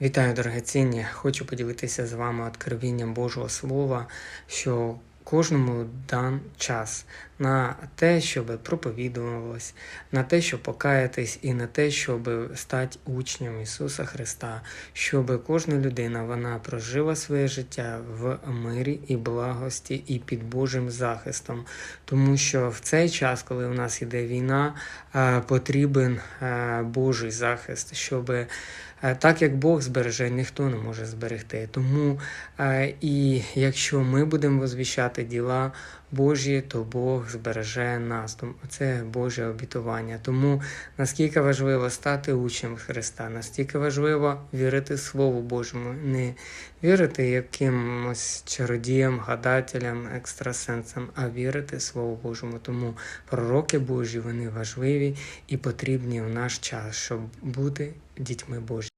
Вітаю, дорогоцінні! Хочу поділитися з вами откровінням Божого Слова, що кожному дан час на те, щоб проповідувалось, на те, щоб покаятись, і на те, щоб стати учнем Ісуса Христа, щоб кожна людина вона прожила своє життя в мирі і благості і під Божим захистом. Тому що в цей час, коли у нас іде війна, е, потрібен е, Божий захист, щоб е, так як Бог збереже, ніхто не може зберегти. Тому і якщо ми будемо возвіщати діла Божі, то Бог збереже нас. Це Боже обітування. Тому наскільки важливо стати учнем Христа, настільки важливо вірити Слову Божому, не вірити якимось чародіям, гадателям, екстрасенсам, а вірити Слову Божому. Тому пророки Божі вони важливі і потрібні в наш час, щоб бути дітьми Божі.